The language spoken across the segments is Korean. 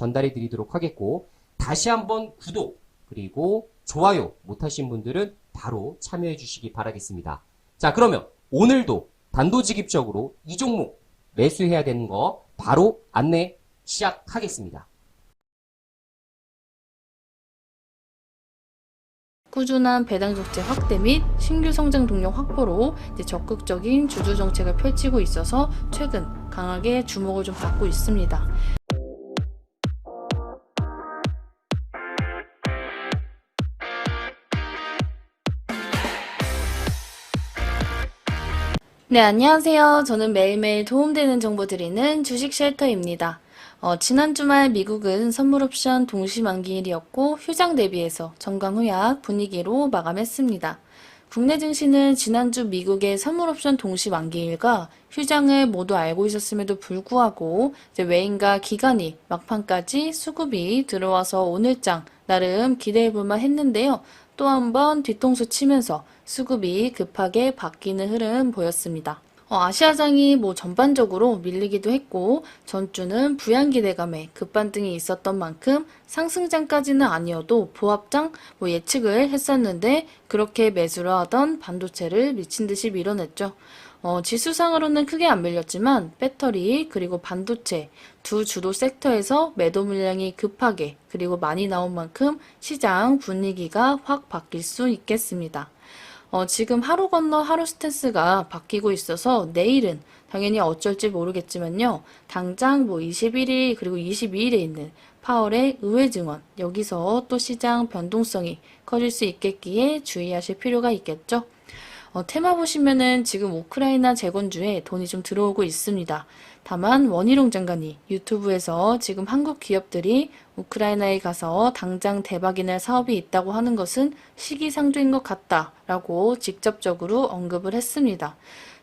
전달해 드리도록 하겠고 다시 한번 구독 그리고 좋아요 못하신 분들은 바로 참여해 주시기 바라겠습니다. 자 그러면 오늘도 단도직입적으로 이 종목 매수해야 되는 거 바로 안내 시작하겠습니다. 꾸준한 배당 적재 확대 및 신규 성장 동력 확보로 적극적인 주주 정책을 펼치고 있어서 최근 강하게 주목을 좀 받고 있습니다. 네, 안녕하세요. 저는 매일매일 도움되는 정보 드리는 주식 쉘터입니다. 어, 지난 주말 미국은 선물 옵션 동시 만기일이었고 휴장 대비해서 정강후약 분위기로 마감했습니다. 국내 증시는 지난주 미국의 선물 옵션 동시 만기일과 휴장을 모두 알고 있었음에도 불구하고 외인과 기관이 막판까지 수급이 들어와서 오늘장 나름 기대해 볼만 했는데요. 또 한 번 뒤통수 치면서 수급이 급하게 바뀌는 흐름 보였습니다. 어, 아시아장이 뭐 전반적으로 밀리기도 했고 전주는 부양 기대감에 급반등이 있었던 만큼 상승장까지는 아니어도 보합장 뭐 예측을 했었는데 그렇게 매수를 하던 반도체를 미친 듯이 밀어냈죠. 어, 지수상으로는 크게 안 밀렸지만 배터리 그리고 반도체 두 주도 섹터에서 매도 물량이 급하게 그리고 많이 나온 만큼 시장 분위기가 확 바뀔 수 있겠습니다. 어, 지금 하루 건너 하루 스탠스가 바뀌고 있어서 내일은 당연히 어쩔지 모르겠지만요. 당장 뭐 21일 그리고 22일에 있는 파월의 의회 증언 여기서 또 시장 변동성이 커질 수 있겠기에 주의하실 필요가 있겠죠. 어, 테마 보시면은 지금 우크라이나 재건주에 돈이 좀 들어오고 있습니다. 다만 원희룡 장관이 유튜브에서 지금 한국 기업들이 우크라이나에 가서 당장 대박이 날 사업이 있다고 하는 것은 시기상조인 것 같다라고 직접적으로 언급을 했습니다.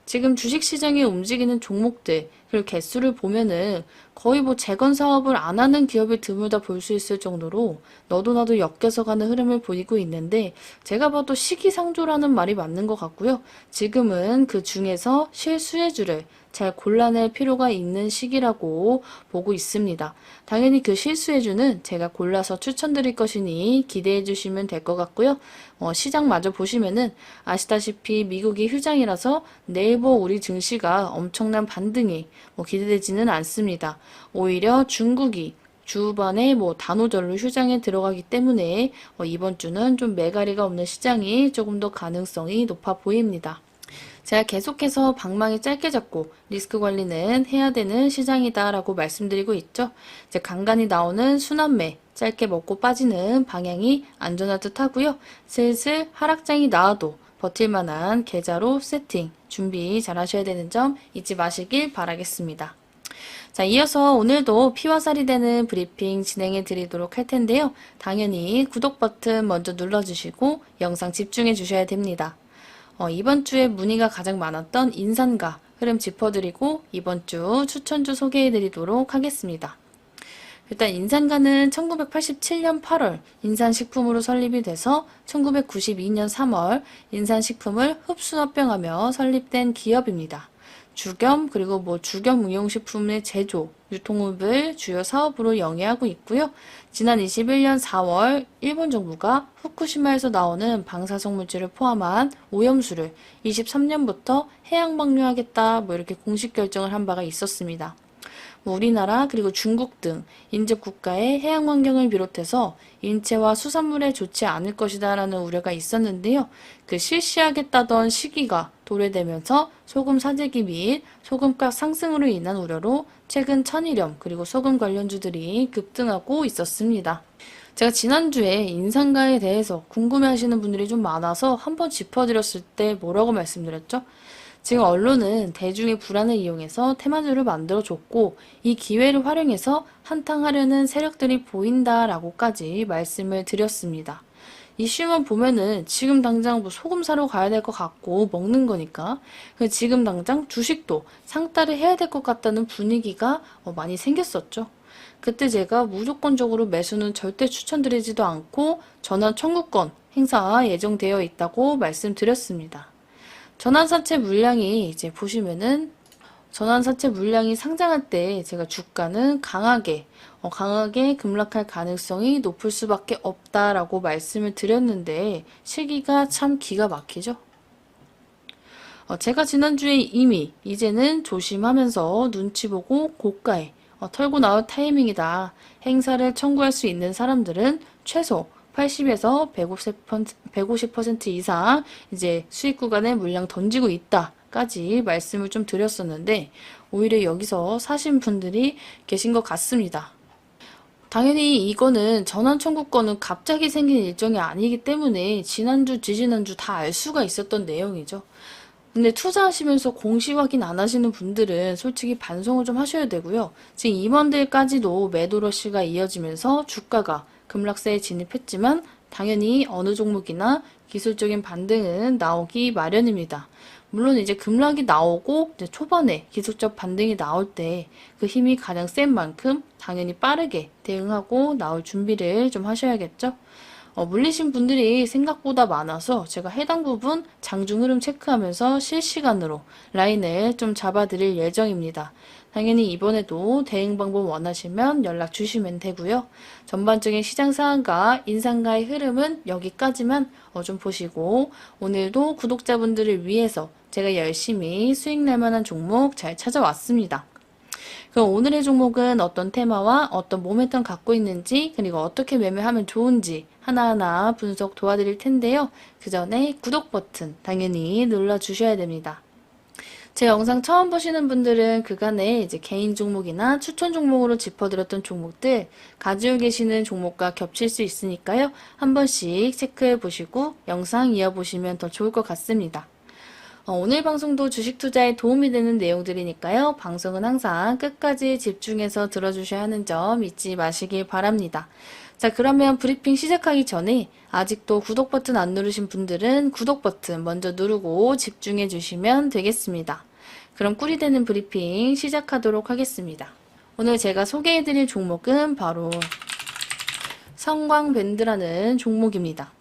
지금 주식시장에 움직이는 종목들, 그리고 개수를 보면은 거의 뭐 재건 사업을 안 하는 기업이 드물다 볼 수 있을 정도로 너도 나도 엮여서 가는 흐름을 보이고 있는데 제가 봐도 시기상조라는 말이 맞는 것 같고요. 지금은 그 중에서 실수혜주를 잘 골라낼 필요가 있는 시기라고 보고 있습니다. 당연히 그 실수혜주는 제가 골라서 추천드릴 것이니 기대해 주시면 될 것 같고요. 어, 시장마저 보시면은 아시다시피 미국이 휴장이라서 네이버 우리 증시가 엄청난 반등이 뭐 기대되지는 않습니다. 오히려 중국이 주반에 뭐 단오절로 휴장에 들어가기 때문에 어, 이번 주는 좀 매가리가 없는 시장이 조금 더 가능성이 높아 보입니다. 제가 계속해서 방망이 짧게 잡고 리스크 관리는 해야 되는 시장이다 라고 말씀드리고 있죠. 이제 간간히 나오는 순환매 짧게 먹고 빠지는 방향이 안전할 듯 하고요. 슬슬 하락장이 나와도 버틸 만한 계좌로 세팅 준비 잘 하셔야 되는 점 잊지 마시길 바라겠습니다. 자, 이어서 오늘도 피와 살이 되는 브리핑 진행해 드리도록 할 텐데요. 당연히 구독 버튼 먼저 눌러주시고 영상 집중해 주셔야 됩니다. 어, 이번 주에 문의가 가장 많았던 인산가 흐름 짚어드리고 이번 주 추천주 소개해 드리도록 하겠습니다. 일단 인산가는 1987년 8월 인산식품으로 설립이 돼서 1992년 3월 인산식품을 흡수합병하며 설립된 기업입니다. 주겸 그리고 뭐 주겸 응용식품의 제조, 유통업을 주요 사업으로 영위하고 있고요. 지난 21년 4월 일본 정부가 후쿠시마에서 나오는 방사성 물질을 포함한 오염수를 23년부터 해양 방류하겠다 뭐 이렇게 공식 결정을 한 바가 있었습니다. 뭐 우리나라 그리고 중국 등 인접 국가의 해양 환경을 비롯해서 인체와 수산물에 좋지 않을 것이다라는 우려가 있었는데요. 그 실시하겠다던 시기가 도래되면서 소금 사재기 및 소금값 상승으로 인한 우려로 최근 천일염 그리고 소금 관련주들이 급등하고 있었습니다. 제가 지난주에 인상가에 대해서 궁금해하시는 분들이 좀 많아서 한번 짚어드렸을 때 뭐라고 말씀드렸죠? 지금 언론은 대중의 불안을 이용해서 테마주를 만들어줬고 이 기회를 활용해서 한탕하려는 세력들이 보인다라고까지 말씀을 드렸습니다. 이슈만 보면은 지금 당장 뭐 소금 사러 가야 될 것 같고 먹는 거니까 그 지금 당장 주식도 상따를 해야 될 것 같다는 분위기가 어, 많이 생겼었죠. 그때 제가 무조건적으로 매수는 절대 추천드리지도 않고 전환 청구권 행사 예정되어 있다고 말씀드렸습니다. 전환사채 물량이 이제 보시면은 전환사채 물량이 상장할 때 제가 주가는 강하게 어, 강하게 급락할 가능성이 높을 수밖에 없다라고 말씀을 드렸는데 시기가 참 기가 막히죠. 어, 제가 지난주에 이미 이제는 조심하면서 눈치 보고 고가에 어, 털고 나올 타이밍이다. 행사를 청구할 수 있는 사람들은 최소 80에서 150%, 150% 이상 이제 수익 구간에 물량 던지고 있다 까지 말씀을 좀 드렸었는데 오히려 여기서 사신 분들이 계신 것 같습니다. 당연히 이거는 전환 청구권은 갑자기 생긴 일정이 아니기 때문에 지난주, 지지난주 다 알 수가 있었던 내용이죠. 근데 투자하시면서 공시 확인 안 하시는 분들은 솔직히 반성을 좀 하셔야 되고요. 지금 임원들까지도 매도 러시가 이어지면서 주가가 급락세에 진입했지만 당연히 어느 종목이나 기술적인 반등은 나오기 마련입니다. 물론 이제 급락이 나오고 이제 초반에 기술적 반등이 나올 때 그 힘이 가장 센 만큼 당연히 빠르게 대응하고 나올 준비를 좀 하셔야겠죠. 어, 물리신 분들이 생각보다 많아서 제가 해당 부분 장중 흐름 체크하면서 실시간으로 라인을 좀 잡아드릴 예정입니다. 당연히 이번에도 대응 방법 원하시면 연락 주시면 되고요. 전반적인 시장 상황과 인상가의 흐름은 여기까지만 어, 좀 보시고 오늘도 구독자분들을 위해서 제가 열심히 수익 낼 만한 종목 잘 찾아왔습니다. 그럼 오늘의 종목은 어떤 테마와 어떤 모멘텀 갖고 있는지 그리고 어떻게 매매하면 좋은지 하나하나 분석 도와드릴 텐데요. 그 전에 구독 버튼 당연히 눌러주셔야 됩니다. 제 영상 처음 보시는 분들은 그간에 이제 개인 종목이나 추천 종목으로 짚어드렸던 종목들 가지고 계시는 종목과 겹칠 수 있으니까요. 한 번씩 체크해 보시고 영상 이어보시면 더 좋을 것 같습니다. 어, 오늘 방송도 주식 투자에 도움이 되는 내용들이니까요. 방송은 항상 끝까지 집중해서 들어주셔야 하는 점 잊지 마시길 바랍니다. 자, 그러면 브리핑 시작하기 전에 아직도 구독 버튼 안 누르신 분들은 구독 버튼 먼저 누르고 집중해 주시면 되겠습니다. 그럼 꿀이 되는 브리핑 시작하도록 하겠습니다. 오늘 제가 소개해 드릴 종목은 바로 성광밴드라는 종목입니다.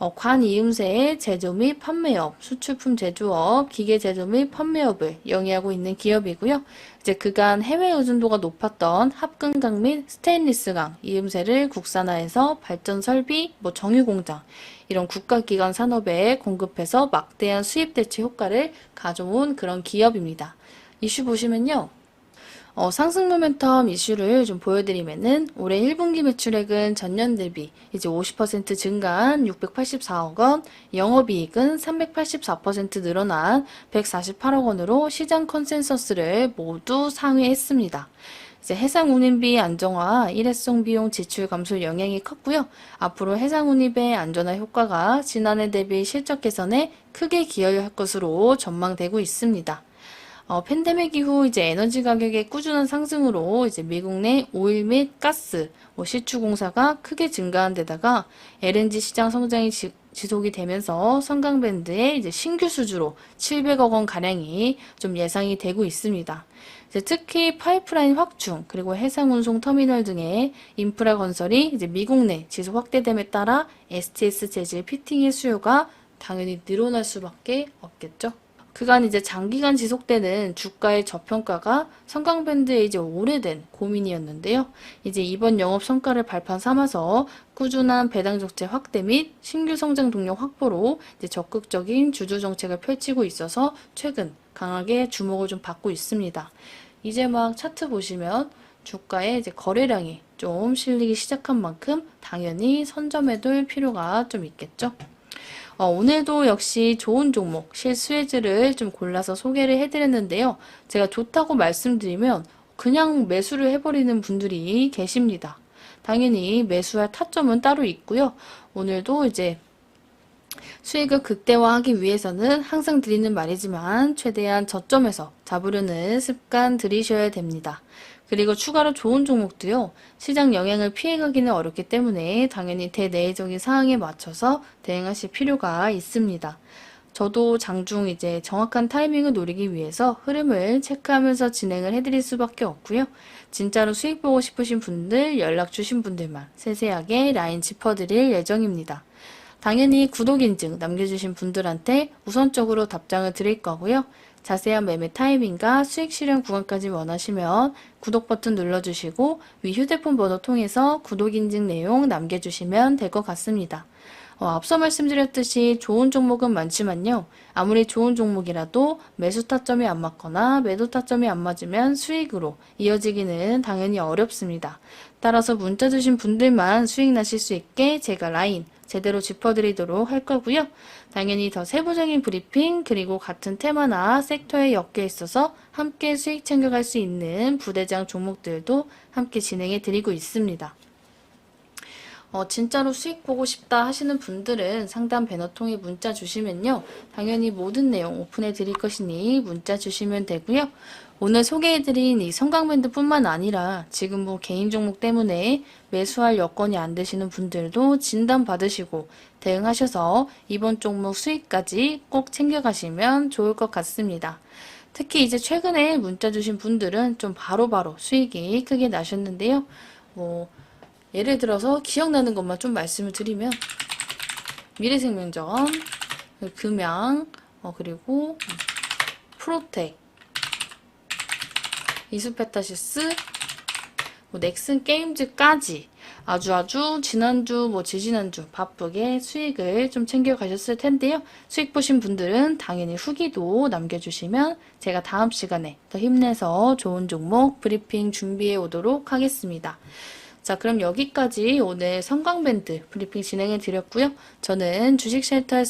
어, 관이음새의 제조 및 판매업, 수출품 제조업, 기계 제조 및 판매업을 영위하고 있는 기업이고요. 이제 그간 해외 의존도가 높았던 합금강 및 스테인리스강 이음새를 국산화해서 발전 설비, 뭐 정유 공장 이런 국가기관 산업에 공급해서 막대한 수입 대체 효과를 가져온 그런 기업입니다. 이슈 보시면요. 어, 상승 모멘텀 이슈를 좀 보여드리면은 올해 1분기 매출액은 전년 대비 이제 50% 증가한 684억 원, 영업이익은 384% 늘어난 148억 원으로 시장 컨센서스를 모두 상회했습니다. 이제 해상 운임비 안정화, 일회성 비용 지출 감소 영향이 컸고요. 앞으로 해상 운임의 안전화 효과가 지난해 대비 실적 개선에 크게 기여할 것으로 전망되고 있습니다. 어, 팬데믹 이후 이제 에너지 가격의 꾸준한 상승으로 이제 미국 내 오일 및 가스, 뭐 시추 공사가 크게 증가한 데다가 LNG 시장 성장이 지, 지속이 되면서 성강밴드의 이제 신규 수주로 700억 원 가량이 좀 예상이 되고 있습니다. 특히 파이프라인 확충 그리고 해상 운송 터미널 등의 인프라 건설이 이제 미국 내 지속 확대됨에 따라 STS 재질 피팅의 수요가 당연히 늘어날 수밖에 없겠죠. 그간 이제 장기간 지속되는 주가의 저평가가 성강밴드의 이제 오래된 고민이었는데요. 이제 이번 영업 성과를 발판 삼아서 꾸준한 배당 적재 확대 및 신규 성장 동력 확보로 이제 적극적인 주주 정책을 펼치고 있어서 최근 강하게 주목을 좀 받고 있습니다. 이제 막 차트 보시면 주가의 이제 거래량이 좀 실리기 시작한 만큼 당연히 선점해둘 필요가 좀 있겠죠. 어, 오늘도 역시 좋은 종목, 실수혜즈를 좀 골라서 소개를 해드렸는데요. 제가 좋다고 말씀드리면 그냥 매수를 해버리는 분들이 계십니다. 당연히 매수할 타점은 따로 있고요. 오늘도 이제 수익을 극대화하기 위해서는 항상 드리는 말이지만 최대한 저점에서 잡으려는 습관 들이셔야 됩니다. 그리고 추가로 좋은 종목도요, 시장 영향을 피해가기는 어렵기 때문에 당연히 대내적인 상황에 맞춰서 대응하실 필요가 있습니다. 저도 장중 이제 정확한 타이밍을 노리기 위해서 흐름을 체크하면서 진행을 해드릴 수밖에 없고요. 진짜로 수익 보고 싶으신 분들, 연락 주신 분들만 세세하게 라인 짚어드릴 예정입니다. 당연히 구독 인증 남겨주신 분들한테 우선적으로 답장을 드릴 거고요. 자세한 매매 타이밍과 수익 실현 구간까지 원하시면 구독 버튼 눌러주시고 위 휴대폰 번호 통해서 구독 인증 내용 남겨주시면 될 것 같습니다. 어, 앞서 말씀드렸듯이 좋은 종목은 많지만요. 아무리 좋은 종목이라도 매수 타점이 안 맞거나 매도 타점이 안 맞으면 수익으로 이어지기는 당연히 어렵습니다. 따라서 문자 주신 분들만 수익 나실 수 있게 제가 라인 제대로 짚어드리도록 할 거고요. 당연히 더 세부적인 브리핑 그리고 같은 테마나 섹터에 엮여 있어서 함께 수익 챙겨갈 수 있는 부대장 종목들도 함께 진행해 드리고 있습니다. 어, 진짜로 수익 보고 싶다 하시는 분들은 상담 배너 통해 문자 주시면요. 당연히 모든 내용 오픈해 드릴 것이니 문자 주시면 되고요. 오늘 소개해드린 이 성강밴드 뿐만 아니라 지금 뭐 개인 종목 때문에 매수할 여건이 안 되시는 분들도 진단 받으시고 대응하셔서 이번 종목 수익까지 꼭 챙겨가시면 좋을 것 같습니다. 특히 이제 최근에 문자 주신 분들은 좀 바로바로 수익이 크게 나셨는데요. 뭐 예를 들어서 기억나는 것만 좀 말씀을 드리면 미래생명전, 금양, 어, 그리고 프로텍, 이수페타시스, 뭐 넥슨 게임즈까지 아주 아주 지난주 뭐 지지난주 바쁘게 수익을 좀 챙겨 가셨을 텐데요. 수익 보신 분들은 당연히 후기도 남겨주시면 제가 다음 시간에 더 힘내서 좋은 종목 브리핑 준비해 오도록 하겠습니다. 자, 그럼 여기까지 오늘 성광밴드 브리핑 진행해 드렸고요. 저는 주식 쉘터의